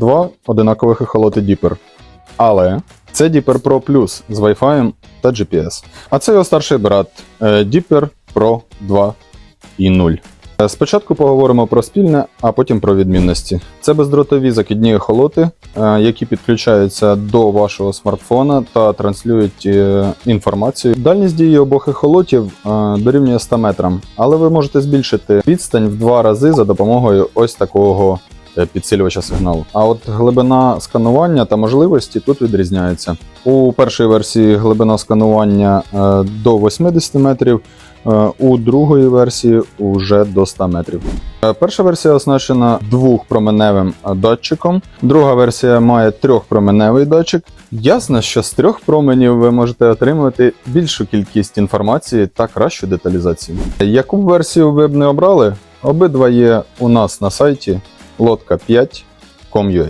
два одинакових ехолоти Dipper. Але це Dipper Pro Plus з Wi-Fi та GPS. А це його старший брат е, Dipper Pro 2.0. Е, Спочатку поговоримо про спільне, а потім про відмінності. Це бездротові закидні ехолоти, е, які підключаються до вашого смартфона та транслюють інформацію. Дальність дії обох ехолотів дорівнює 100 метрам, але ви можете збільшити відстань в два рази за допомогою ось такого підсилювача сигналу. А от глибина сканування та можливості тут відрізняються. У першій версії глибина сканування е, до 80 метрів. Е, У другої версії вже до 100 метрів. Е, Перша версія оснащена двохпроменевим е, датчиком, друга версія має трьохпроменевий датчик. Ясно, що з трьох променів ви можете отримувати більшу кількість інформації та кращу деталізацію. Яку версію ви б не обрали, обидва є у нас на сайті лодка 5.com.ua.